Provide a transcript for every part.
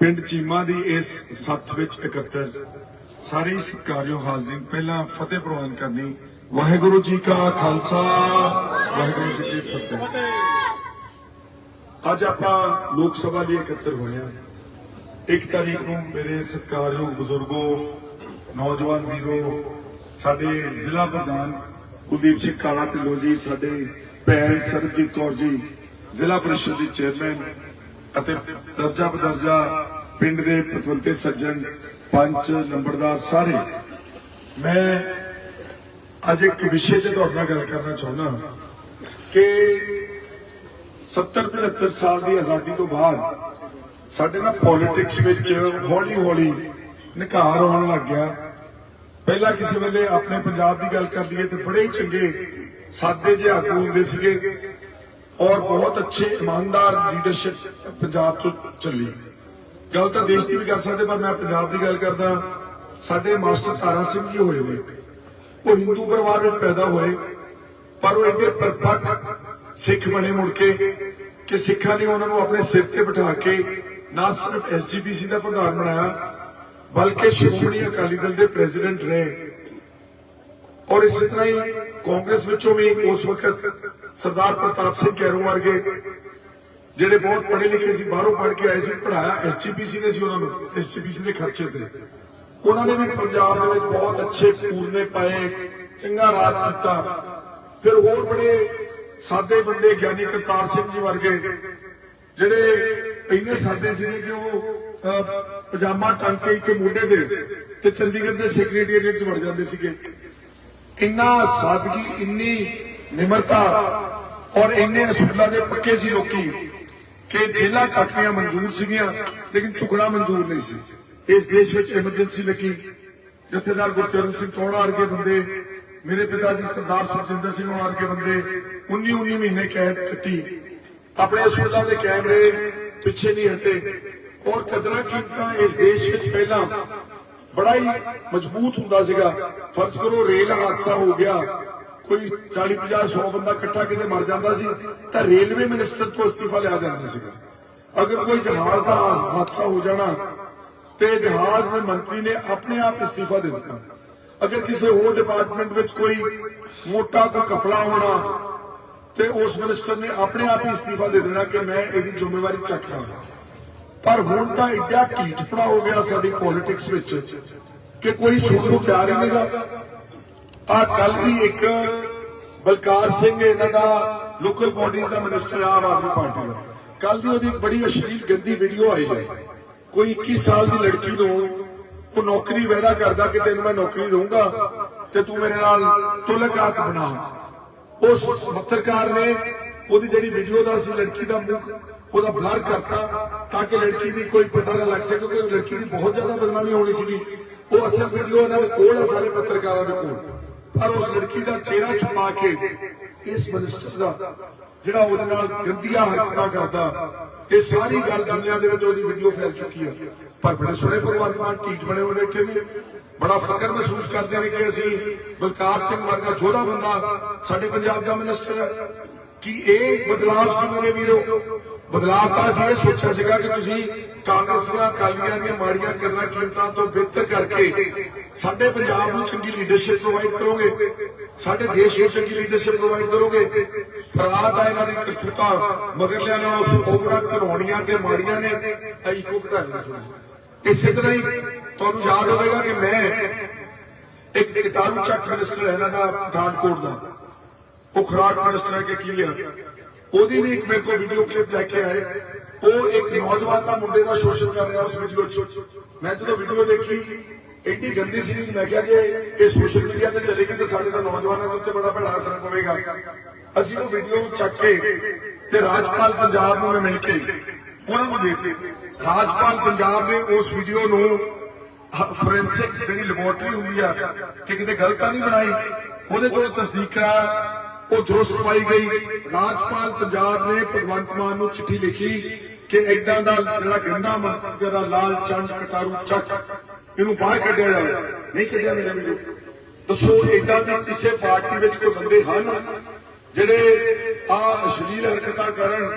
ਪਿੰਡ ਚੀਮਾ ਦੀ ਇਸ ਸੱਥ ਵਿੱਚ ਇਕੱਤਰ ਸਾਰੇ ਸਤਿਕਾਰਯੋਗ ਹਾਜ਼ਰੀਨ, ਪਹਿਲਾਂ ਫਤਿਹ ਪ੍ਰਵਾਨ ਕਰਨੀ। ਵਾਹਿਗੁਰੂ ਜੀ ਕਾ ਖਾਲਸਾ, ਵਾਹਿਗੁਰੂ ਜੀ ਕੀ ਫਤਿਹ। ਅੱਜ ਆਪਾਂ ਲੋਕ ਸਭਾ ਲਈ ਇਕੱਤਰ ਹੋਏ ਹਾਂ। ਇੱਕ ਤਾਰੀਖ ਨੂੰ ਮੇਰੇ ਸਤਿਕਾਰਯੋਗ ਬਜ਼ੁਰਗੋ, ਨੌਜਵਾਨ ਵੀਰੋ, ਸਾਡੇ ਜ਼ਿਲ੍ਹਾ ਪ੍ਰਧਾਨ ਕੁਲਦੀਪ ਸਿੰਘ ਕਾਲਾ ਢਿੱਲੋਂ ਜੀ, ਸਾਡੇ ਭੈਣ ਸਰਬਜੀਤ ਕੌਰ ਜੀ, ਜ਼ਿਲ੍ਹਾ ਪ੍ਰੀਸ਼ਦ ਦੀ ਚੇਅਰਮੈਨ ਅਤੇ ਦਰਜਾ ਬਦਰਜਾ ਪਿੰਡ ਦੇ ਪਤਵੰਤੇ ਸੱਜਣ, ਪੰਚ, ਨੰਬਰਦਾਰ ਸਾਰੇ। ਮੈਂ ਅੱਜ ਇੱਕ ਵਿਸ਼ੇ ਤੇ ਤੁਹਾਡੇ ਨਾਲ ਗੱਲ ਕਰਨਾ ਚਾਹੁੰਦਾ ਕਿ 70 75 ਸਾਲ ਦੀ ਆਜ਼ਾਦੀ ਤੋਂ ਬਾਅਦ ਸਾਡੇ ਨਾਲ ਪੋਲਿਟਿਕਸ ਵਿੱਚ ਹੌਲੀ ਹੌਲੀ ਨਿਕਾਰ ਆਉਣ ਲੱਗ ਗਿਆ। ਪਹਿਲਾਂ ਕਿਸੇ ਵੇਲੇ ਆਪਣੇ ਪੰਜਾਬ ਦੀ ਗੱਲ ਕਰ ਲਈਏ ਤੇ ਬੜੇ ਚੰਗੇ ਸਾਦੇ ਜਿਹੇ ਆਗੂ ਹੁੰਦੇ ਸੀਗੇ ਔਰ ਬਹੁਤ ਅੱਛੇ, ਇਮਾਨਦਾਰ ਲੀਡਰਸ਼ਿਪ ਪੰਜਾਬ ਤੋਂ ਚੱਲੀ। ਗੱਲ ਤਾਂ ਦੇਸ਼ ਦੀ ਵੀ ਕਰ ਸਕਦੇ, ਪਰ ਮੈਂ ਪੰਜਾਬ ਦੀ ਗੱਲ ਕਰਦਾ, ਸਾਡੇ ਮਾਸਟਰ ਤਾਰਾ ਸਿੰਘ ਜੀ ਹੋਏ ਨੇ। ਉਹ ਹਿੰਦੂ ਪਰਿਵਾਰ ਵਿੱਚ ਪੈਦਾ ਹੋਏ, ਪਰ ਉਹ ਇੰਨੇ ਪਰਪੱਕ ਸਿੱਖ ਬਣੇ ਮੁੜ ਕੇ ਕਿ ਸਿੱਖਾਂ ਨੇ ਉਹਨਾਂ ਨੂੰ ਆਪਣੇ ਸਿਰ ਤੇ ਬਿਠਾ ਕੇ ਨਾ ਸਿਰਫ ਐਸਜੀਪੀਸੀ ਦਾ ਪ੍ਰਧਾਨ ਬਣਾਇਆ, ਬਲਕਿ ਸ਼੍ਰੋਮਣੀ ਅਕਾਲੀ ਦਲ ਦੇ ਪ੍ਰੈਜ਼ੀਡੈਂਟ ਰਹੇ। ਔਰ ਇਸੇ ਤਰ੍ਹਾਂ ਹੀ ਕਾਂਗਰਸ ਵਿੱਚੋਂ ਵੀ ਉਸ ਵਕਤ ਸਰਦਾਰ ਪ੍ਰਤਾਪ ਸਿੰਘ ਕੈਰੋਂ ਵਰਗੇ ਜਿਹੜੇ ਬਹੁਤ ਪੜ੍ਹੇ ਲਿਖੇ ਸੀ, ਬਾਹਰੋਂ ਪੜ੍ਹ ਕੇ ਆਏ ਸੀ ਪੜਾਇਆ ਐਸਜੀਪੀਸੀ ਨੇ ਸੀ ਉਹਨਾਂ ਨੂੰ ਐਸਜੀਪੀਸੀ ਦੇ ਖਰਚੇ ਤੇ। ਉਹਨਾਂ ਨੇ ਵੀ ਪੰਜਾਬ ਦੇ ਵਿੱਚ ਬਹੁਤ ਅੱਛੇ ਪੂਰਨੇ ਪਾਏ, ਚੰਗਾ ਰਾਜ ਕੀਤਾ। ਫਿਰ ਹੋਰ ਬੜੇ ਸਾਦੇ ਬੰਦੇ, ਗਿਆਨੀ ਕਰਤਾਰ ਸਿੰਘ ਜੀ ਵਰਗੇ, ਜਿਹੜੇ ਇੰਨੇ ਸਾਦੇ ਸੀਗੇ ਕਿ ਉਹ ਪਜਾਮਾ ਟੰਗ ਕੇ ਇੱਥੇ ਮੋਢੇ ਦੇ ਤੇ ਚੰਡੀਗੜ੍ਹ ਦੇ ਸੈਕਟਰੀਏਟ 'ਚ ਵੜ ਜਾਂਦੇ ਸੀਗੇ। ਇੰਨਾ ਸਾਦਗੀ, ਇੰਨੀ ਨਿਮਰਤਾ ਔਰ ਇੰਨੇ ਅਸੂਲਾਂ ਦੇ ਪੱਕੇ ਸੀ ਲੋਕੀ ਕਿ ਜੇਲਾਂ ਕੱਟਣੀਆਂ ਮਨਜ਼ੂਰ ਸੀਗੀਆਂ, ਲੇਕਿਨ ਝੁਕਣਾ ਮਨਜ਼ੂਰ ਨਹੀਂ ਸੀ। ਇਸ ਦੇਸ਼ ਵਿੱਚ ਐਮਰਜੈਂਸੀ ਲੱਗੀ। ਜਥੇਦਾਰ ਗੁਰਚਰਨ ਸਿੰਘ ਟੋੜਾ ਵਰਗੇ ਬੰਦੇ? ਮੇਰੇ ਪਿਤਾ ਜੀ ਸਰਦਾਰ ਸੁਖਜਿੰਦਰ ਸਿੰਘ ਹੋਣਾ ਵਰਗੇ ਬੰਦੇ। 19 19 ਮਹੀਨੇ ਕੈਦ ਕੱਟੀ। ਆਪਣੇ ਅਸੂਲਾਂ ਦੇ ਕੈਮਰੇ ਪਿੱਛੇ ਨਹੀਂ ਹਟੇ। ਔਰ ਕਦਰਾਂ ਕੀਮਤਾਂ ਇਸ ਦੇਸ਼ ਵਿੱਚ ਪਹਿਲਾਂ ਬੜਾ ਹੀ ਮਜ਼ਬੂਤ ਹੁੰਦਾ ਸੀਗਾ। ਫਰਜ਼ ਕਰੋ ਰੇਲ ਹਾਦਸਾ ਹੋ ਗਿਆ। ਕੋਈ 40 50 100 ਬੰਦਾ ਇਕੱਠਾ ਕਿਤੇ ਮਰ ਜਾਂਦਾ ਸੀ, ਤਾਂ ਰੇਲਵੇ ਮਿਨਿਸਟਰ ਤੋਂ ਅਸਤੀਫਾ ਲਿਆ ਜਾਂਦਾ ਸੀਗਾ। ਅਗਰ ਕੋਈ ਜਹਾਜ਼ ਦਾ ਹਾਦਸਾ ਹੋ ਜਾਣਾ, ਤੇ ਜਹਾਜ਼ ਦੇ ਮੰਤਰੀ ਨੇ ਆਪਣੇ ਆਪ ਅਸਤੀਫਾ ਦੇ ਦਿੱਤਾ। ਅਗਰ ਕਿਸੇ ਹੋਰ ਡਿਪਾਰਟਮੈਂਟ ਵਿੱਚ ਕੋਈ ਮੋਟਾ ਕੋਈ ਕਪੜਾ ਹੋਣਾ, ਤੇ ਉਸ ਮਿਨਿਸਟਰ ਨੇ ਆਪਣੇ ਆਪ ਹੀ ਅਸਤੀਫਾ ਦੇ ਦੇਣਾ ਕਿ ਮੈਂ ਇਹਦੀ ਜ਼ਿੰਮੇਵਾਰੀ ਚੱਕ ਲਾਂਗਾ ਪਰ ਹੁਣ ਤਾਂ ਇੱਡਾ ਢੀਠਪੜਾ ਹੋ ਗਿਆ ਸਾਡੀ ਪੋਲਿਟਿਕਸ ਵਿੱਚ ਕਿ ਕੋਈ ਸੁਣ ਨੂੰ ਤਿਆਰ ਹੀ ਨਹੀਂਗਾ। ਆ ਕੱਲ ਦੀ ਇੱਕ ਬਲਕਾਰ ਸਿੰਘ ਇਹਨਾਂ ਦਾ ਲੋਕਲ ਬਾਡੀਜ਼ ਦਾ ਮਿਨਿਸਟਰ ਆਮ ਆਦਮੀ ਪਾਰਟੀ ਦਾ। ਕੱਲ ਦੀ ਉਹਦੀ ਬੜੀ ਅਸ਼ਲੀਲ, ਗੰਦੀ ਵੀਡੀਓ ਆਈ ਹੈ। ਕੋਈ 21 ਸਾਲ ਦੀ ਲੜਕੀ ਨੂੰ ਉਹ ਨੌਕਰੀ ਵਾਅਦਾ ਕਰਦਾ ਕਿ ਤੈਨੂੰ ਮੈਂ ਨੌਕਰੀ ਦਊਂਗਾ ਤੇ ਤੂੰ ਮੇਰੇ ਨਾਲ ਤੁਲਕਾਤ ਬਣਾ। ਉਸ ਪੱਤਰਕਾਰ ਨੇ ਉਹਦੀ ਜਿਹੜੀ ਵੀਡੀਓ ਦਾ ਸੀ, ਲੜਕੀ ਦਾ ਮੁਖ ਉਹਦਾ ਬਲਰ ਕਰਤਾ ਤਾਂ ਕਿ ਲੜਕੀ ਦੀ ਕੋਈ ਪਤਾ ਨਾ ਲੱਗ ਸਕੇ ਕਿਉਂਕਿ ਲੜਕੀ ਦੀ ਬਹੁਤ ਜ਼ਿਆਦਾ ਬਦਨਾਮੀ ਹੋਣੀ ਸੀਗੀ ਉਹ ਅਸਲ ਵੀਡੀਓ ਇਹਨਾਂ ਦੇ ਕੋਲ ਹੈ ਸਾਰੇ ਪੱਤਰਕਾਰਾਂ ਦੇ ਕੋਲ ਪਰ ਉਸ ਲੜਕੀ ਦਾ ਚਿਹਰਾ ਛੁਪਾ ਕੇ ਇਸ ਮਿਨਿਸਟਰ ਦਾ ਜਿਹੜਾ ਉਹਦੇ ਨਾਲ ਗੰਦੀਆਂ ਹਰਕਤਾਂ ਕਰਦਾ ਇਹ ਸਾਰੀ ਗੱਲ ਦੁਨੀਆ ਦੇ ਵਿੱਚ ਉਹਦੀ ਵੀਡੀਓ ਫੈਲ ਚੁੱਕੀ ਹੈ ਪਰ ਬੜੇ ਸੋਹਣੇ ਭਗਵਾਨ ਮਾਨ ਟੀਚ ਬਣੇ ਹੋਏ ਬੈਠੇ ਨੇ ਬੜਾ ਫਖਰ ਮਹਿਸੂਸ ਕਰਦੇ ਨੇ ਕਿ ਅਸੀਂ ਬਲਕਾਰ ਸਿੰਘ ਵਰਗਾ ਜੋਧਾ ਬੰਦਾ ਸਾਡੇ ਪੰਜਾਬ ਦਾ ਮਿਨਿਸਟਰ ਹੈ ਕਿ ਇਹ ਬਦਲਾਵ ਸੀ ਮੇਰੇ ਵੀਰੋ ਬਦਲਾਵ ਤਾਂ ਅਸੀਂ ਇਹ ਸੋਚਿਆ ਸੀਗਾ ਕਿ ਤੁਸੀਂ ਕਾਂਗਰਸੀਆਂ, ਅਕਾਲੀਆਂ ਦੀਆਂ ਮਾੜੀਆਂ ਕਰਨਾ, ਕੀਮਤਾਂ ਤੋਂ ਬਿਹਤਰ ਕਰਕੇ ਸਾਡੇ ਪੰਜਾਬ ਨੂੰ ਚੰਗੀ ਲੀਡਰਸ਼ਿਪ ਪ੍ਰੋਵਾਈਡ ਕਰੋਗੇ, ਸਾਡੇ ਦੇਸ਼ ਨੂੰ ਚੰਗੀ ਲੀਡਰਸ਼ਿਪ ਪ੍ਰੋਵਾਈਡ ਕਰੋਗੇ। ਫਰਾਦ ਆ ਇਹਨਾਂ ਦੀ ਕਰਤੂਤਾਂ, ਮਗਰਲਿਆਂ ਨਾਲੋਂ ਸੋਗੜਾ ਘਰੋਣੀਆਂ ਤੇ ਮਾੜੀਆਂ ਨੇ। ਇਹ ਇੱਕੋ ਇਸੇ ਤਰ੍ਹਾਂ ਹੀ ਤੁਹਾਨੂੰ ਯਾਦ ਹੋਵੇਗਾ ਕਿ ਮੈਂ ਇੱਕ ਕਿਤਾਬੂ ਚੱਕ ਮਿਨਿਸਟਰ ਇਹਨਾਂ ਦਾ, ਪਠਾਨਕੋਟ ਦਾ। ਉਹ ਖੁਰਾਕ ਮਿਨਿਸਟਰ ਹੈ ਕਿ ਕੀ ਆ ਉਹਦੀ ਵੀ ਇੱਕ ਮੇਰੇ ਕੋਲ ਵੀਡੀਓ ਕਲਿੱਪ ਲੈ ਕੇ ਆਏ। ਉਹ ਇੱਕ ਨੌਜਵਾਨ ਦਾ ਮੁੰਡੇ ਦਾ ਸ਼ੋਸ਼ਣ ਕਰ ਰਿਹਾ ਉਸ ਵੀਡੀਓ 'ਚ। ਮੈਂ ਜਦੋਂ ਵੀਡੀਓ ਦੇਖੀ, ਇੰਨੀ ਗੰਦੀ ਸੀ ਮੈਂ ਕਿਹਾ ਕਿ ਇਹ ਸੋਸ਼ਲ ਮੀਡੀਆ ਤੇ ਚਲੇਗੀ ਤੇ ਸਾਡੇ ਤਾਂ ਨੌਜਵਾਨਾਂ ਦੇ ਉੱਤੇ ਬੜਾ ਭੈੜਾ ਅਸਰ ਪਵੇਗਾ। ਅਸੀਂ ਉਹ ਵੀਡੀਓ ਚੱਕ ਕੇ ਤੇ ਰਾਜਪਾਲ ਪੰਜਾਬ ਨੂੰ ਮੈਂ ਮਿਲ ਕੇ ਉਹਨਾਂ ਨੂੰ ਦੇ ਦਿੱਤੀ ਰਾਜਪਾਲ ਪੰਜਾਬ ਨੇ ਉਸ ਵੀਡੀਓ ਨੂੰ ਫੋਰੈਂਸਿਕ ਜਿਹੜੀ ਲੈਬੋਰਟਰੀ ਹੁੰਦੀ ਆ, ਕਿ ਕਿਤੇ ਗਲਤ ਤਾਂ ਨਹੀਂ ਬਣਾਈ, ਉਹਦੇ ਕੋਲ ਤਸਦੀਕ ਕਰਾ ਉਹ ਦਰੁਸਤ ਪਾਈ ਗਈ। ਰਾਜਪਾਲ ਪੰਜਾਬ ਨੇ ਭਗਵੰਤ ਮਾਨ ਨੂੰ ਚਿੱਠੀ ਲਿਖੀ ਕਿ ਇਦਾਂ ਦਾ ਜਿਹੜਾ ਗੰਦਾ ਮੰਤਰੀ ਜਿਹੜਾ ਲਾਲ ਚੰਦ ਕਟਾਰੂ ਚੱਕ, ਇਹਨੂੰ ਬਾਹਰ ਕੱਢਿਆ ਜਾਵੇ। ਨਹੀਂ ਕੱਢਿਆ ਮੇਰੇ ਵੀਰੋ। ਦੱਸੋ ਇਦਾਂ ਦੀ ਕਿਸੇ ਪਾਰਟੀ ਵਿੱਚ ਕੋਈ ਬੰਦੇ ਹਨ ਜਿਹੜੇ ਆ ਅਸ਼ਲੀਲ ਹਰਕਤਾਂ ਕਰਨ,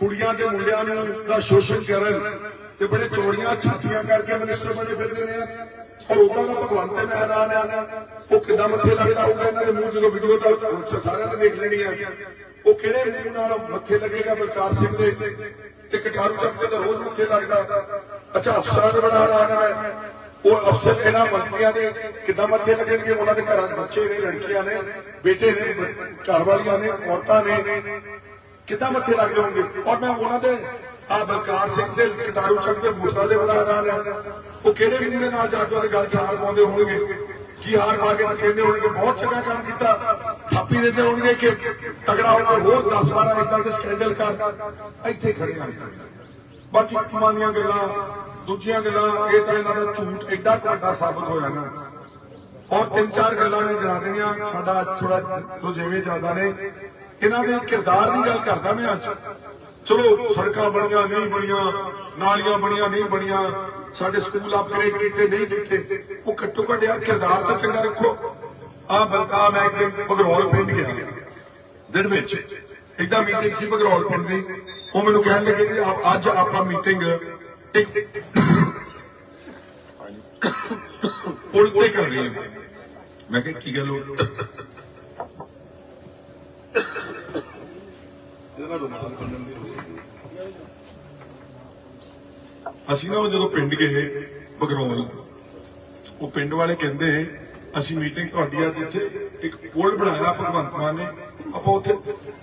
ਕੁੜੀਆਂ ਤੇ ਮੁੰਡਿਆਂ ਨੂੰ ਦਾ ਸ਼ੋਸ਼ਣ ਕਰਨ ਤੇ ਬੜੇ ਚੋੜੀਆਂ ਛਾਤੀਆਂ ਕਰਕੇ ਮਿਨਿਸਟਰ ਬਣੇ ਫਿਰਦੇ ਨੇ? ਯਾਰ। ਔਰ ਉਦਾਂ ਦਾ ਭਗਵੰਤ ਤੇ ਮੈਂ ਹੈਰਾਨ ਆ। ਉਹ ਕਿੱਦਾਂ ਮੱਥੇ ਲੱਗਦਾ ਹੋਊਗਾ ਇਹਨਾਂ ਦੇ ਮੂੰਹ ਜਦੋਂ ਵੀਡੀਓ ਤਾਂ ਸਾਰਿਆਂ ਨੇ ਦੇਖ ਲੈਣੀ ਆ। ਉਹ ਕਿਹੜੇ ਮੂੰਹ ਨਾਲ ਮੱਥੇ ਲੱਗੇਗਾ ਬਲਕਾਰ ਸਿੰਘ ਦੇ? ਤੇ ਕਟਾਰੂ ਚੱਕ ਦੇ ਤਾਂ ਰੋਜ਼ ਮੱਥੇ ਲੱਗਦਾ। ਅੱਛਾ, ਅਫਸਰਾਂ ਦੇ ਬੜਾ ਹੈਰਾਨ ਆ ਉਹ ਅਫਸਰ ਇਹਨਾਂ ਮੰਤਰੀਆਂ ਦੇ ਕਿੱਦਾਂ ਮੱਥੇ ਲੱਗਣਗੇ? ਉਹਨਾਂ ਦੇ ਘਰਾਂ ਦੇ ਬੱਚੇ ਨੇ, ਲੜਕੀਆਂ ਨੇ, ਬੇਟੇ ਨੇ ਘਰ ਵਾਲੀਆਂ ਨੇ, ਔਰਤਾਂ ਨੇ। ਕਿੱਦਾਂ ਮੱਥੇ ਲੱਗ ਜਾਣਗੇ ਔਰ ਮੈਂ ਉਹਨਾਂ ਦੇ ਆ ਬਲਕਾਰ ਸਿੰਘ ਦੇ ਕਟਾਰੂ ਚੱਕ ਦੇ ਵੋਟਰਾਂ ਦੇ ਬੜਾ ਹੈਰਾਨ ਆ। ਉਹ ਕਿਹੜੇ ਮੂੰਹ ਦੇ ਨਾਲ ਜਾ ਕੇ ਉਹਦੇ ਗੱਲ ਚਾਰ ਪਾਉਂਦੇ ਹੋਣਗੇ? ਕੀ ਹਾਰ ਪਾ ਕੇ ਕਹਿੰਦੇ ਹੋਣਗੇ? ਬਹੁਤ ਚੰਗਾ ਕੰਮ ਕੀਤਾ। ਥਾਪੀ ਦਿੰਦੇ ਹੋਣਗੇ ਕਿ ਤਗੜਾ ਹੋ ਕੇ ਹੋਰ 10 12 ਇਦਾਂ ਦੇ ਸਕੈਂਡਲ ਕਰ। ਇੱਥੇ ਖੜੇ ਆ। ਬਾਕੀ ਕੰਮਾਂ ਦੀਆਂ ਗੱਲਾਂ, ਦੂਜੀਆਂ ਗੱਲਾਂ, ਇਹ ਤਾਂ ਇਹਨਾਂ ਦਾ ਝੂਠ ਐਡਾ ਵੱਡਾ ਸਾਬਤ ਹੋਇਆ ਨਾ। ਔਰ ਤਿੰਨ ਚਾਰ ਗੱਲਾਂ ਨੇ ਜਣਾ ਦੇਣੀਆਂ। ਸਾਡਾ ਥੋੜਾ ਰੁਝੇਵੇਂ ਜ਼ਿਆਦਾ ਨੇ। ਇਹਨਾਂ ਦੇ ਕਿਰਦਾਰ ਦੀ ਗੱਲ ਕਰਦਾ ਮੈਂ ਅੱਜ। ਚਲੋ, ਸੜਕਾਂ ਬਣੀਆਂ, ਨਹੀਂ ਬਣੀਆਂ, ਨਾਲੀਆਂ ਬਣੀਆਂ, ਨਹੀਂ ਬਣੀਆਂ ਸਾਡੇ ਸਕੂਲ ਅਪਗ੍ਰੇਡ ਕੀਤੇ, ਨਹੀਂ ਕੀਤੇ। ਉਹ ਘੱਟੋ ਘੱਟ ਯਾਰ ਕਿਰਦਾਰ ਤਾਂ ਚੰਗਾ ਰੱਖੋ। ਆ ਬਲਕਾ ਮੈਂ ਇੱਕ ਦਿਨ ਬਗਰੌਲ ਪਿੰਡ ਗਿਆ। ਦਿਨ ਵਿੱਚ ਇਦਾਂ ਮੀਟਿੰਗ ਸੀ ਬਗਰੌਲ ਪਿੰਡ ਦੀ। ਉਹ ਮੈਨੂੰ ਕਹਿਣ ਲੱਗੇ ਕਿ ਅੱਜ ਆਪਾਂ ਮੀਟਿੰਗ ਇੱਕ ਪੁਲ ਤੇ ਕਰ ਰਹੇ ਹਾਂ। ਮੈਂ ਕਿਹਾ, ਕੀ ਗੱਲ ਹੋ। ਅਸੀਂ ਨਾ ਉਹ ਜਦੋਂ ਪਿੰਡ ਗਏ ਬਗਰੌਲ ਉਹ ਪਿੰਡ ਵਾਲੇ ਕਹਿੰਦੇ, ਅਸੀਂ ਮੀਟਿੰਗ ਤੁਹਾਡੀ ਅੱਜ ਇੱਥੇ ਇੱਕ ਪੁਲ ਬਣਾਇਆ, ਭਗਵੰਤ ਮਾਨ ਨੇ। ਆਪਾਂ ਉੱਥੇ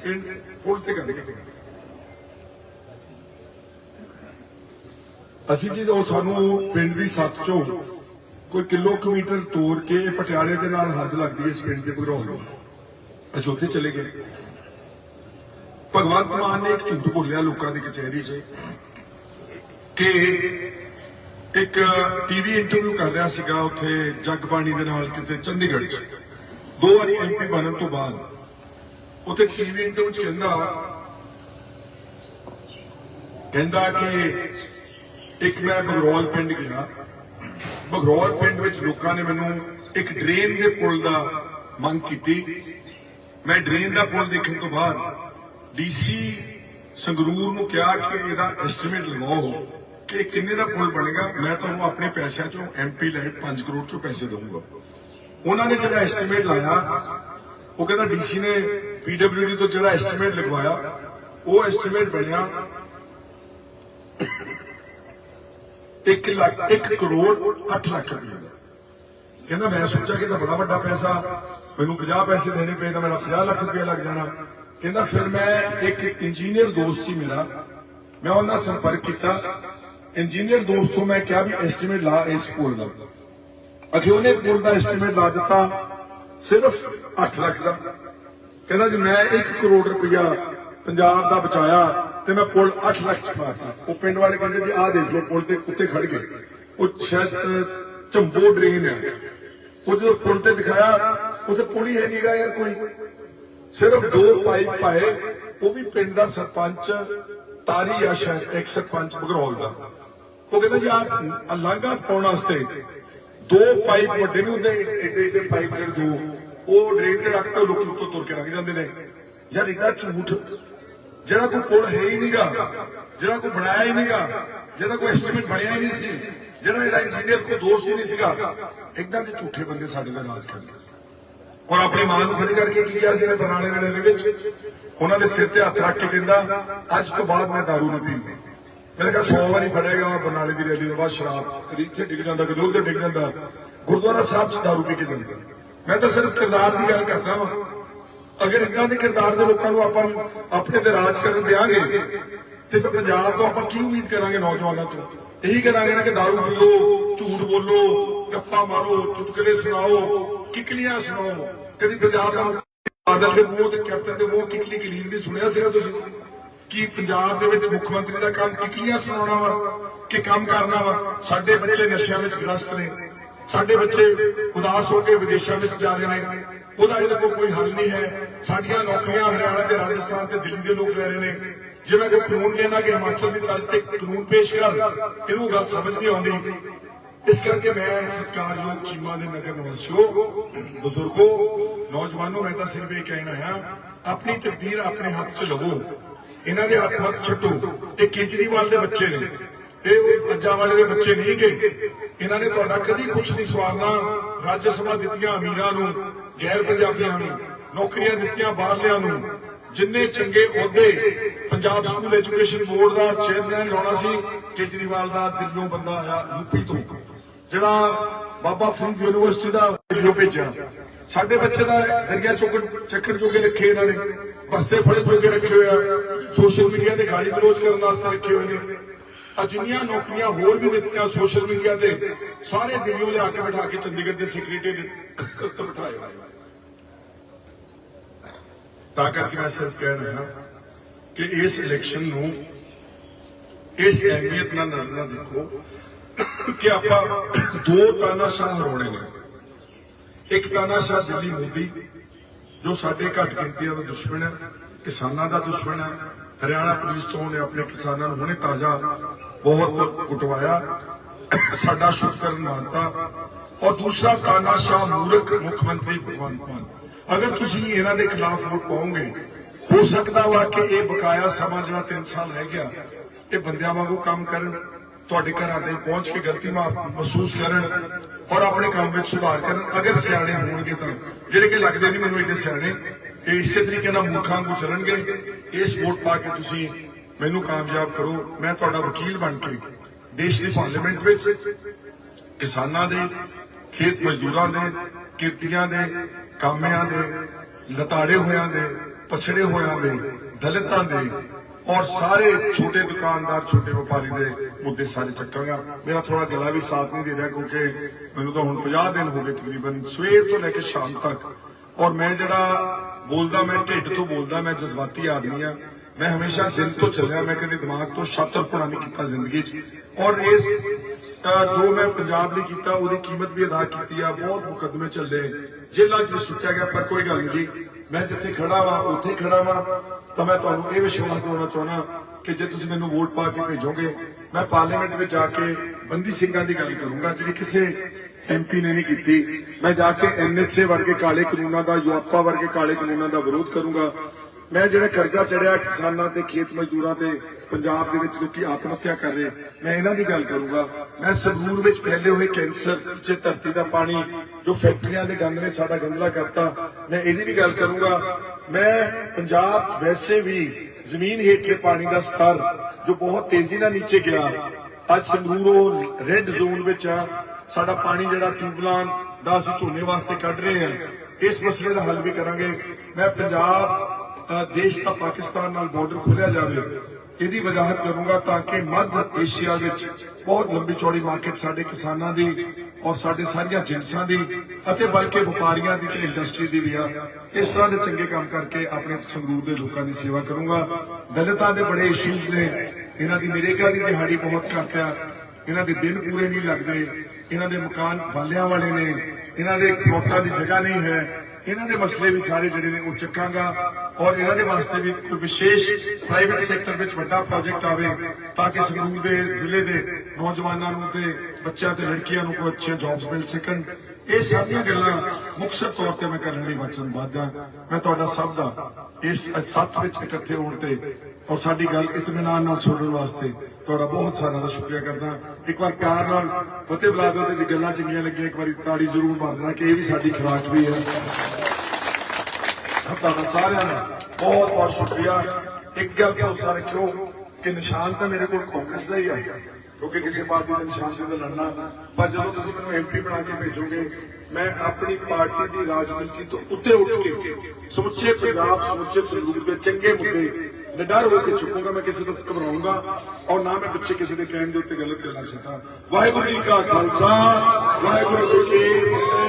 ਪਿੰਡ ਪੁਲ ਤੇ ਕਰਾਂਗੇ ਅਸੀਂ ਜੀ ਉਹ ਸਾਨੂੰ ਪਿੰਡ ਦੀ ਸੱਤ ਚੋਂ ਕੋਈ ਕਿਲੋਮੀਟਰ ਤੋਰ ਕੇ ਪਟਿਆਲੇ ਦੇ ਨਾਲ ਹੱਦ ਲੱਗਦੀ ਹੈ ਇਸ ਪਿੰਡ ਦੇ ਬਗਰੌਲ ਨੂੰ ਅਸੀਂ ਉੱਥੇ ਚਲੇ ਗਏ। ਭਗਵੰਤ ਮਾਨ ਨੇ ਇੱਕ ਝੂਠ ਬੋਲਿਆ ਲੋਕਾਂ ਦੀ ਕਚਹਿਰੀ 'ਚ। ਕਿ ਇੱਕ ਟੀਵੀ ਇੰਟਰਵਿਊ ਕਰ ਰਿਹਾ ਸੀਗਾ ਉੱਥੇ ਜਗਬਾਣੀ ਦੇ ਨਾਲ ਕਿਤੇ ਚੰਡੀਗੜ੍ਹ 'ਚ। ਦੋ ਵਾਰੀ ਐਮਪੀ ਬਣਨ ਤੋਂ ਬਾਅਦ ਉੱਥੇ ਟੀਵੀ ਇੰਟਰਵਿਊ 'ਚ ਕਹਿੰਦਾ ਕਹਿੰਦਾ ਕਿ ਇੱਕ ਮੈਂ ਬਗਰੌਲ ਪਿੰਡ ਗਿਆ। ਬਗਰੌਲ ਪਿੰਡ ਵਿੱਚ ਲੋਕਾਂ ਨੇ ਮੈਨੂੰ ਇੱਕ ਡਰੇਨ ਦੇ ਪੁਲ ਦਾ ਮੰਗ ਕੀਤੀ। ਮੈਂ ਡਰੇਨ ਦਾ ਪੁਲ ਦੇਖਣ ਤੋਂ ਬਾਅਦ ਡੀਸੀ ਸੰਗਰੂਰ ਨੂੰ ਕਿਹਾ ਕਿ ਇਹਦਾ ਐਸਟੀਮੇਟ ਲਗਾਓ। ਕਿ ਕਿੰਨੇ ਦਾ ਪੁਲ ਬਣੇਗਾ, ਮੈਂ ਤੁਹਾਨੂੰ ਆਪਣੇ ਪੈਸਿਆਂ ਚੋਂ ਐਮਪੀ ਲੈ 5 ਕਰੋੜ ਚੋਂ ਪੈਸੇ ਦਊਂਗਾ। ਉਹਨਾਂ ਨੇ ਜਿਹੜਾ ਐਸਟੀਮੇਟ ਲਾਇਆ, ਉਹ ਕਹਿੰਦਾ ਡੀਸੀ ਨੇ ਪੀਡਬਲਯੂਡੀ ਤੋਂ ਜਿਹੜਾ ਐਸਟੀਮੇਟ ਲਗਵਾਇਆ, ਉਹ ਐਸਟੀਮੇਟ ਬਣਿਆ 1 ਲੱਖ 1 ਕਰੋੜ 8 ਲੱਖ ਰੁਪਏ ਦਾ। ਕਹਿੰਦਾ ਮੈਂ ਸੋਚਿਆ ਕਿ ਤਾਂ ਬੜਾ ਵੱਡਾ ਪੈਸਾ, ਮੈਨੂੰ 50 ਪੈਸੇ ਦੇਣੇ ਪਏ ਤਾਂ ਮੇਰਾ 50 ਲੱਖ ਰੁਪਏ ਲੱਗ ਜਾਣਾ। ਕਹਿੰਦਾ ਫਿਰ ਮੈਂ ਇੱਕ ਇੰਜੀਨੀਅਰ ਦੋਸਤ ਸੀ ਮੇਰਾ, ਮੈਂ ਉਹਨਾਂ ਨਾਲ ਸੰਪਰਕ ਕੀਤਾ। ਇੰਜੀਨੀਅਰ ਦੋਸਤ ਤੋਂ ਮੈਂ ਕਿਹਾ ਵੀ ਐਸਟੀਮੇਟ ਲਾ ਇਸ ਪੁਲ ਦਾ। ਅਖੇ ਉਹਨੇ ਪੁਲ ਦਾ ਐਸਟੀਮੇਟ ਲਾ ਦਿੱਤਾ, ਸਿਰਫ 8 ਲੱਖ ਦਾ। ਕਹਿੰਦਾ ਜੀ, ਮੈਂ 1 ਕਰੋੜ ਰੁਪਇਆ ਪੰਜਾਬ ਦਾ ਬਚਾਇਆ ਤੇ ਮੈਂ ਪੁਲ 8 ਲੱਖ ਚ ਪਾਤਾ। ਉਹ ਪਿੰਡ ਵਾਲੇ ਕਹਿੰਦੇ ਜੀ, ਆਹ ਦੇਖ ਲਓ ਪੁਲ ਦੇ ਉੱਤੇ ਖੜ ਗਏ। ਉਹ ਸ਼ਾਇਦ ਝੰਬੋ ਡਰੇਨ ਹੈ। ਉਹ ਜਦੋਂ ਪੁਲ ਤੇ ਦਿਖਾਇਆ, ਉੱਥੇ ਪੁਲ ਹੀ ਹੈ ਨਹੀਂਗਾ ਯਾਰ ਕੋਈ। ਸਿਰਫ ਦੋ ਪਾਈਪ ਪਾਏ ਉਹ ਵੀ ਪਿੰਡ ਦਾ ਸਰਪੰਚ ਤਾਰੀ ਆ ਸ਼ਾਇਦ ਇੱਕ ਸਰਪੰਚ ਬਗਰੌਲ ਦਾ। ਉਹ ਕਹਿੰਦਾ ਜੀ ਆ ਲਾਂਘਾ ਪਾਉਣ ਵਾਸਤੇ ਦੋ ਪਾਈਪ ਵੱਡੇ ਨੇ ਹੁੰਦੇ, ਏਡੇ ਏਡੇ ਪਾਈਪ ਜਿਹੜੇ ਦੋ, ਉਹ ਡਰੇਨ ਤੇ ਰੱਖ ਕੇ ਲੋਕੀ ਉੱਤੋਂ ਤੁਰ ਕੇ ਲੰਘ ਜਾਂਦੇ ਨੇ। ਯਾਰ ਏਡਾ ਝੂਠ, ਜਿਹੜਾ ਕੋਈ ਪੁਲ ਹੈ ਹੀ ਨਹੀਂਗਾ ਜਿਹੜਾ ਕੋਈ ਬਣਾਇਆ ਹੀ ਨਹੀਂਗਾ ਜਿਹਦਾ ਕੋਈ ਐਸਟੀਮੇਟ ਬਣਿਆ ਹੀ ਨਹੀਂ ਸੀ, ਜਿਹੜਾ ਇਹਦਾ ਇੰਜੀਨੀਅਰ ਕੋਈ ਦੋਸਤ ਹੀ ਨਹੀਂ ਸੀਗਾ ਇਦਾਂ ਦੇ ਝੂਠੇ ਬੰਦੇ ਸਾਡੇ ਦਾ ਰਾਜ ਕਰਦੇ ਔਰ ਆਪਣੀ ਮਾਂ ਨੂੰ ਖੜੀ ਕਰਕੇ ਕੀ ਕਿਹਾ ਸੀ ਇਹਨੇ ਬਰਨਾਲੇ ਦੇ ਵਿੱਚ ਉਹਨਾਂ ਦੇ ਸਿਰ ਤੇ ਹੱਥ ਰੱਖ ਕੇ ਕਹਿੰਦਾ, ਅੱਜ ਤੋਂ ਬਾਅਦ ਮੈਂ ਦਾਰੂ ਨਹੀਂ ਪੀਂਦੀ ਮੇਰੇ ਕੋਲ 100 ਵਾਰੀ ਫੜਿਆ ਬਰਨਾਲੇ ਦੀ ਰੈਲੀ ਤੋਂ ਬਾਅਦ ਸ਼ਰਾਬ। ਕਦੀ ਇੱਥੇ ਡਿੱਗ ਜਾਂਦਾ, ਕਦੀ ਉੱਧਰ ਡਿੱਗ ਜਾਂਦਾ। ਗੁਰਦੁਆਰਾ ਸਾਹਿਬ 'ਚ ਦਾਰੂ ਪੀ ਕੇ ਜਾਂਦਾ। ਮੈਂ ਤਾਂ ਸਿਰਫ ਕਿਰਦਾਰ ਦੀ ਗੱਲ ਕਰਦਾ ਹਾਂ ਅਗਰ ਇਦਾਂ ਦੇ ਕਿਰਦਾਰ ਦੇ ਲੋਕਾਂ ਨੂੰ ਆਪਾਂ ਆਪਣੇ ਤੇ ਰਾਜ ਕਰਨ ਦਿਆਂਗੇ, ਤੇ ਫਿਰ ਪੰਜਾਬ ਤੋਂ ਆਪਾਂ ਕੀ ਉਮੀਦ ਕਰਾਂਗੇ ਨੌਜਵਾਨਾਂ ਤੋਂ? ਇਹੀ ਕਰਾਂਗੇ ਨਾ ਕਿ ਦਾਰੂ ਪੀਓ, ਝੂਠ ਬੋਲੋ, ਗੱਪਾਂ ਮਾਰੋ, ਚੁਟਕਲੇ ਸੁਣਾਓ, ਕਿਕਲੀਆਂ ਸੁਣਾਓ। ਕਦੀ ਪੰਜਾਬ ਦਾ ਬਾਦਲ ਦੇ ਮੂੰਹ ਤੇ ਕੈਪਟਨ ਦੇ ਮੂੰਹ ਕਿਕਲੀ ਕਲੀਨ ਦੀ ਸੁਣਿਆ ਸੀਗਾ ਤੁਸੀਂ? ਕੀ ਪੰਜਾਬ ਦੇ ਵਿੱਚ ਮੁੱਖ ਮੰਤਰੀ ਦਾ ਕੰਮ ਕਿਕਲੀਆਂ ਸੁਣਾਉਣਾ ਵਾ ਕਿ ਕੰਮ ਕਰਨਾ ਵਾ? ਸਾਡੇ ਬੱਚੇ ਨਸ਼ਿਆਂ ਵਿੱਚ ਗ੍ਰਸਤ ਨੇ। ਸਾਡੇ ਬੱਚੇ ਉਦਾਸ ਹੋ ਕੇ ਵਿਦੇਸ਼ਾਂ ਵਿੱਚ ਜਾ ਰਹੇ ਨੇ। ਉਹਦਾ ਇਹਦੇ ਕੋਲ ਕੋਈ ਹੱਲ ਨਹੀਂ ਹੈ। ਸਾਡੀਆਂ ਨੌਕਰੀਆਂ ਹਰਿਆਣਾ ਤੇ ਰਾਜਸਥਾਨ ਤੇ ਦਿੱਲੀ ਦੇ ਲੋਕ ਲੈ ਰਹੇ ਨੇ। ਜੇ ਮੈਂ ਕੋਈ ਕਾਨੂੰਨ ਕਹਿੰਦਾ ਕਿ ਹਿਮਾਚਲ ਦੀ ਤਰਜ਼ ਤੇ ਕਾਨੂੰਨ ਪੇਸ਼ ਕਰ ਇਹਨੂੰ ਗੱਲ ਸਮਝ ਨਹੀਂ ਆਉਂਦੀ। ਇਸ ਕਰਕੇ ਮੈਂ ਸਤਿਕਾਰਯੋਗ ਚੀਮਾ ਦੇ ਨਗਰ ਨਿਵਾਸੀਓ, ਬਜ਼ੁਰਗੋ ਨੌਜਵਾਨੋ, ਮੈਂ ਤਾਂ ਸਿਰਫ ਇਹ ਕਹਿਣਾ ਹੈ ਆਪਣੀ ਤਕਦੀਰ ਆਪਣੇ ਹੱਥ 'ਚ ਲਵੋ। ਇਹਨਾਂ ਦੇ ਹੱਥ ਮਤ ਛੱਡੋ। ਇਹ ਕੇਜਰੀਵਾਲ ਦੇ ਬੱਚੇ ਨੇ। ਇਹ ਉਹ ਅੱਜਾ ਵਾਲੇ ਦੇ ਬੱਚੇ ਨਹੀਂ ਗਏ ਇਹਨਾਂ ਨੇ ਤੁਹਾਡਾ ਕਦੀ ਕੁਝ ਨਹੀਂ ਸਵਾਰਨਾ। ਰਾਜ ਸਭਾ ਦਿੱਤੀਆਂ ਅਮੀਰਾਂ ਨੂੰ, ਗੈਰ ਪੰਜਾਬੀਆਂ ਨੂੰ, ਨੌਕਰੀਆਂ ਦਿੱਤੀਆਂ ਬਾਹਰਲਿਆਂ ਨੂੰ। ਜਿੰਨੇ ਚੰਗੇ ਅਹੁਦੇ ਪੰਜਾਬ ਸਕੂਲ ਐਜੂਕੇਸ਼ਨ ਬੋਰਡ ਦਾ ਚੇਅਰਮੈਨ ਲਾਉਣਾ ਸੀ, ਕੇਜਰੀਵਾਲ ਦਾ ਦਿੱਲੀੋਂ ਬੰਦਾ ਆਇਆ ਯੂਪੀ ਤੋਂ। ਜਿਹੜਾ ਬਾਬਾ ਫਰੀਦ ਯੂਨੀਵਰਸਿਟੀ ਦਾ ਭੇਜਿਆ। ਸਾਡੇ ਬੱਚੇ ਦਾ ਦਰਿਆ ਚੁੱਕਣ ਚੱਕਣ ਜੋਗੇ ਰੱਖੇ ਇਹਨਾਂ ਨੇ। ਬਸਤੇ ਫੜੇ ਜੋਗੇ ਰੱਖੇ ਹੋਏ ਆ। ਸੋਸ਼ਲ ਮੀਡੀਆ ਤੇ ਗਾਲੀ ਗਲੋਚ ਕਰਨ ਵਾਸਤੇ ਰੱਖੇ ਹੋਏ ਨੇ। ਆ ਨੌਕਰੀਆਂ ਹੋਰ ਵੀ ਦਿੱਤੀਆਂ ਸੋਸ਼ਲ ਮੀਡੀਆ ਤੇ, ਸਾਰੇ ਦਿੱਲੀੋਂ ਲਿਆ ਕੇ ਬਿਠਾ ਕੇ ਚੰਡੀਗੜ੍ਹ ਦੇ ਸੈਕਟਰੀ ਤੇ ਬਿਠਾਏ ਤਾਂ ਕਰਕੇ ਮੈਂ ਸਿਰਫ ਕਹਿਣਾ ਰਿਹਾ ਕਿ ਇਸ ਇਲੈਕਸ਼ਨ ਨੂੰ ਇਸ ਅਹਿਮੀਅਤ ਨਾਲ ਨਜ਼ਰ ਦੇਖੋ ਕਿ ਆਪਾਂ ਦੋ ਤਾਨਾਸ਼ਾਹ ਹਰਾਉਣੇ ਨੇ। ਇੱਕ ਤਾਨਾਸ਼ਾਹ ਦਿੱਲੀ ਮੋਦੀ, ਜੋ ਸਾਡੇ ਘੱਟ ਗਿਣਤੀਆਂ ਦਾ ਦੁਸ਼ਮਣ ਹੈ, ਕਿਸਾਨਾਂ ਦਾ ਦੁਸ਼ਮਣ ਹੈ, ਹਰਿਆਣਾ ਪੁਲਿਸ ਤੋਂ ਉਹਨੇ ਆਪਣੇ ਕਿਸਾਨਾਂ ਨੂੰ ਹੁਣੇ ਤਾਜ਼ਾ ਬਹੁਤ ਕੁਟਵਾਇਆ। ਸਾਡਾ ਸ਼ੁਕਰ, ਮਾਨਤਾ। ਔਰ ਦੂਸਰਾ ਤਾਨਾਸ਼ਾਹ ਮੂਰਖ ਮੁੱਖ ਮੰਤਰੀ ਭਗਵੰਤ ਮਾਨ। ਅਗਰ ਤੁਸੀਂ ਇਹਨਾਂ ਦੇ ਖਿਲਾਫ ਵੋਟ ਪਾਓਗੇ, ਹੋ ਸਕਦਾ ਵਾ ਕਿ ਇਹ ਬਕਾਇਆ ਸਮਾਂ ਜਿਹੜਾ 3 ਸਾਲ ਰਹਿ ਗਿਆ, ਇਹ ਬੰਦਿਆਂ ਵਾਂਗੂ ਕੰਮ ਕਰਨ, ਤੁਹਾਡੇ ਘਰਾਂ ਦੇ ਪਹੁੰਚ ਕੇ ਗਲਤੀ ਮਾ- ਮਹਿਸੂਸ ਕਰਨ ਔਰ ਆਪਣੇ ਕੰਮ ਵਿੱਚ ਸੁਧਾਰ ਕਰਨ, ਅਗਰ ਸਿਆਣੇ ਹੋਣਗੇ ਤਾਂ। ਜਿਹੜੇ ਕਿ ਲੱਗਦੇ ਨਹੀਂ ਮੈਨੂੰ ਐਡੇ ਸਿਆਣੇ, ਇਹ ਇਸੇ ਤਰੀਕੇ ਨਾਲ ਮੂਰਖਾਂ ਵਾਂਗੂ ਇਸ ਵੋਟ ਪਾ ਕੇ ਤੁਸੀਂ ਮੈਨੂੰ ਕਾਮਯਾਬ ਕਰੋ। ਮੈਂ ਤੁਹਾਡਾ ਵਕੀਲ ਬਣ ਕੇ ਦੇਸ਼ ਦੀ ਪਾਰਲੀਮੈਂਟ ਵਿੱਚ ਕਿਸਾਨਾਂ ਦੇ, ਖੇਤ ਮਜ਼ਦੂਰਾਂ ਦੇ, ਕਿਰਤੀਆਂ ਦੇ, ਕਾਮਿਆਂ ਦੇ, ਲਤਾੜੇ ਹੋਇਆਂ ਦੇ, ਪਛੜੇ ਹੋਇਆਂ ਦੇ, ਦਲਿਤਾਂ ਦੇ ਔਰ ਸਾਰੇ ਛੋਟੇ ਦੁਕਾਨਦਾਰ, ਛੋਟੇ ਵਪਾਰੀ ਦੇ ਮੁੱਦੇ ਸਾਰੇ ਚੱਕਾਂਗਾ। ਮੇਰਾ ਥੋੜਾ ਗਲਾ ਵੀ ਸਾਥ ਨਹੀਂ ਦੇ ਰਿਹਾ ਕਿਉਂਕਿ ਮੈਨੂੰ ਤਾਂ ਹੁਣ 50 ਦਿਨ ਹੋ ਗਏ ਤਕਰੀਬਨ, ਸਵੇਰ ਤੋਂ ਲੈ ਕੇ ਸ਼ਾਮ ਤੱਕ। ਔਰ ਮੈਂ ਜਿਹੜਾ ਬੋਲਦਾ, ਮੈਂ ਢਿੱਡ ਤੋਂ ਬੋਲਦਾ, ਮੈਂ ਜਜ਼ਬਾਤੀ ਆਦਮੀ ਆ ਮੈਂ ਹਮੇਸ਼ਾ ਦਿਲ ਤੋਂ ਚੱਲਿਆ, ਮੈਂ ਕਦੇ ਦਿਮਾਗ ਤੋਂ ਛਾਤਰਪੁਣਾ ਨਹੀਂ ਕੀਤਾ ਜ਼ਿੰਦਗੀ 'ਚ। ਔਰ ਇਸ ਜੋ ਮੈਂ ਪੰਜਾਬ ਲਈ ਕੀਤਾ, ਉਹਦੀ ਕੀਮਤ ਵੀ ਅਦਾ ਕੀਤੀ ਆ, ਬਹੁਤ ਮੁਕੱਦਮੇ ਚੱਲੇ। ਜੇਲ੍ਹਾਂ 'ਚ ਵੀ ਸੁੱਟਿਆ ਗਿਆ, ਪਰ ਕੋਈ ਗੱਲ ਨਹੀਂ। ਜੀ ਮੈਂ ਜਿੱਥੇ ਖੜਾ ਵਾਂ, ਉੱਥੇ ਖੜਾ ਵਾਂ। ਤਾਂ ਮੈਂ ਤੁਹਾਨੂੰ ਇਹ ਵਿਸ਼ਵਾਸ ਦਿਵਾਉਣਾ ਚਾਹੁੰਦਾ ਕਿ ਜੇ ਤੁਸੀਂ ਮੈਨੂੰ ਵੋਟ ਪਾ ਕੇ ਭੇਜੋਗੇ ਮੈਂ ਪਾਰਲੀਮੈਂਟ ਵਿੱਚ ਜਾ ਕੇ ਬੰਦੀ ਸਿੰਘਾਂ ਦੀ ਗੱਲ ਕਰੂੰਗਾ, ਜਿਹੜੀ ਕਿਸੇ ਐਮਪੀ ਨੇ ਨਹੀਂ ਕੀਤੀ। ਮੈਂ ਜਾ ਕੇ ਐਨਐਸਏ ਵਰਗੇ ਕਾਲੇ ਕਾਨੂੰਨਾਂ ਦਾ ਯੂਆਪਾ ਵਰਗੇ ਕਾਲੇ ਕਾਨੂੰਨਾਂ ਦਾ ਵਿਰੋਧ ਕਰੂੰਗਾ। ਮੈਂ ਜਿਹੜਾ ਕਰਜ਼ਾ ਚੜਿਆ ਕਿਸਾਨਾਂ ਤੇ, ਖੇਤ ਮਜ਼ਦੂਰਾਂ ਤੇ, ਪੰਜਾਬ ਦੇ ਵਿੱਚ ਲੋਕੀ ਆਤਮ ਹੱਤਿਆ ਕਰ ਰਹੇ, ਮੈਂ ਇਹਨਾਂ ਦੀ ਗੱਲ ਕਰੂੰਗਾ। ਮੈਂ ਸੰਗਰੂਰ ਵਿੱਚ ਫੈਲੇ ਹੋਏ ਕੈਂਸਰ ਪਿੱਛੇ ਧਰਤੀ ਦਾ ਪਾਣੀ, ਜੋ ਫੈਕਟਰੀਆਂ ਦੇ ਗੰਦ ਨੇ ਸਾਡਾ ਗੰਦਲਾ ਕਰਤਾ, ਮੈਂ ਇਹਦੀ ਵੀ ਗੱਲ ਕਰੂੰਗਾ। ਮੈਂ ਪੰਜਾਬ ਵੈਸੇ ਵੀ ਜ਼ਮੀਨ ਹੇਠਲੇ ਪਾਣੀ ਦਾ ਸਤਰ ਜੋ ਬਹੁਤ ਤੇਜ਼ੀ ਨਾਲ ਨੀਚੇ ਗਿਆ, ਅੱਜ ਸੰਗਰੂਰ ਰੈੱਡ ਜ਼ੋਨ ਵਿੱਚ ਆ। ਸਾਡਾ ਪਾਣੀ ਜਿਹੜਾ ਟਿਊਬਲਾਂ ਦਾ ਅਸੀਂ ਝੋਨੇ ਵਾਸਤੇ ਕੱਢ ਰਹੇ ਹਾਂ, ਇਸ ਮਸਲੇ ਦਾ ਹੱਲ ਵੀ ਕਰਾਂਗੇ। ਮੈਂ ਪੰਜਾਬ ਦੇਸ਼ ਦਾ ਪਾਕਿਸਤਾਨ ਨਾਲ ਬਾਰਡਰ ਖੋਲਿਆ ਜਾਵੇ, ਇਹਦੀ ਵਜ਼ਾਹਤ ਕਰੂੰਗਾ ਤਾਂ ਕਿ ਮੱਧ ਏਸ਼ੀਆ ਵਿੱਚ ਬਹੁਤ ਲੰਬੀ ਚੌੜੀ ਮਾਰਕੀਟ ਸਾਡੇ ਕਿਸਾਨਾਂ ਦੀ ਔਰ ਸਾਡੇ ਸਾਰੀਆਂ ਜਿੰਸਾਂ ਦੀ ਅਤੇ ਬਲਕਿ ਵਪਾਰੀਆਂ ਦੀ ਤੇ ਇੰਡਸਟਰੀ ਦੀ ਵੀ ਆ। ਇਸ ਤਰ੍ਹਾਂ ਦੇ ਚੰਗੇ ਕੰਮ ਕਰਕੇ ਆਪਣੇ ਸੰਗਰੂਰ ਦੇ ਲੋਕਾਂ ਦੀ ਸੇਵਾ ਕਰੂੰਗਾ। ਦਲਿਤਾਂ ਦੇ ਬੜੇ ਇਸ਼ੂਜ਼ ਨੇ। ਇਹਨਾਂ ਦੀ ਨਰੇਗਾ ਦੀ ਦਿਹਾੜੀ ਬਹੁਤ ਘੱਟ ਆ। ਇਹਨਾਂ ਦੇ ਦਿਨ ਪੂਰੇ ਨਹੀਂ ਲੱਗਦੇ। ਇਹਨਾਂ ਦੇ ਮਕਾਨ ਬਾਲਿਆਂ ਵਾਲੇ ਨੇ। ਇਹਨਾਂ ਦੇ ਪਲੋਟਾਂ ਦੀ ਜਗ੍ਹਾ ਨਹੀਂ ਹੈ। ਇਹਨਾਂ ਦੇ ਮਸਲੇ ਵੀ ਸਾਰੇ ਜਿਹੜੇ ਨੇ ਉਹ ਚੱਕਾਂਗਾ। ਔਰ ਇਹਨਾਂ ਦੇ ਵਾਸਤੇ ਵੀ ਕੋਈ ਵਿਸ਼ੇਸ਼ ਪ੍ਰਾਈਵੇਟ ਸੈਕਟਰ ਵਿੱਚ ਵੱਡਾ ਪ੍ਰੋਜੈਕਟ ਆਵੇ ਤਾਂ ਕਿ ਸੰਗਰੂਰ ਦੇ, ਜ਼ਿਲ੍ਹੇ ਦੇ ਨੌਜਵਾਨਾਂ ਨੂੰ ਤੇ ਬੱਚਿਆਂ ਤੇ ਲੜਕੀਆਂ ਨੂੰ ਕੋਈ ਅੱਛੀਆਂ ਜੌਬਸ ਮਿਲ ਸਕਣ। ਇਹ ਸਾਰੀਆਂ ਗੱਲਾਂ ਮੁਕਸਰ ਤੌਰ ਤੇ ਮੈਂ ਕਰਨ ਲਈ ਵਚਨਬੱਧ ਹਾਂ। ਮੈਂ ਤੁਹਾਡਾ ਸਭ ਦਾ ਇਸ ਸੱਤ ਵਿੱਚ ਇਕੱਠੇ ਹੋਣ ਤੇ ਔਰ ਸਾਡੀ ਗੱਲ ਇਤਮਾਨਾਨ ਨਾਲ ਸੁਣਨ ਵਾਸਤੇ ਤੁਹਾਡਾ ਬਹੁਤ ਸਾਰਿਆਂ ਦਾ ਸ਼ੁਕਰੀਆ ਕਰਦਾ ਇੱਕ ਵਾਰ ਪਿਆਰ ਨਾਲ ਫਤਿਹ ਬੁਲਾ ਦਿਓ ਤੇ ਜੇ ਗੱਲਾਂ ਚੰਗੀਆਂ ਲੱਗੀਆਂ, ਇੱਕ ਵਾਰੀ ਤਾੜੀ ਜ਼ਰੂਰ ਮਾਰ ਦੇਣਾ ਕਿ ਇਹ ਵੀ ਸਾਡੀ ਖੁਰਾਕ ਵੀ ਹੈ। ਤੁਹਾਡਾ ਸਾਰਿਆਂ ਦਾ ਬਹੁਤ ਬਹੁਤ ਸ਼ੁਕਰੀਆ। ਇੱਕ ਗੱਲ ਭਰੋਸਾ ਰੱਖਿਓ ਕਿ ਨਿਸ਼ਾਨ ਤਾਂ ਮੇਰੇ ਕੋਲ ਕਾਂਗਰਸ ਦਾ ਹੀ ਹੈ ਕਿਉਂਕਿ ਕਿਸੇ ਪਾਰਟੀ ਦੇ ਨਿਸ਼ਾਨ ਤੇ ਲੜਨਾ। ਪਰ ਜਦੋਂ ਤੁਸੀਂ ਮੈਨੂੰ ਐਮਪੀ ਬਣਾ ਕੇ ਭੇਜੋਗੇ, ਮੈਂ ਆਪਣੀ ਪਾਰਟੀ ਦੀ ਰਾਜਨੀਤੀ ਤੋਂ ਉੱਤੇ ਉੱਠ ਕੇ ਸਮੁੱਚੇ ਪੰਜਾਬ, ਸਮੁੱਚੇ ਸੰਗਰੂਰ ਦੇ ਚੰਗੇ ਮੁੱਦੇ ਨਿਡਰ ਹੋ ਕੇ ਚੁੱਕੂਗਾ, ਮੈਂ ਕਿਸੇ ਨੂੰ ਘਬਰਾਉਂਗਾ ਔਰ ਨਾ ਮੈਂ ਪਿੱਛੇ ਕਿਸੇ ਦੇ ਕਹਿਣ ਦੇ ਉੱਤੇ ਗਲਤ ਗੱਲਾਂ ਛੱਡਾਂ ਵਾਹਿਗੁਰੂ ਜੀ ਕਾ ਖਾਲਸਾ, ਵਾਹਿਗੁਰੂ ਜੀ ਕੀ ਫਤਿਹ।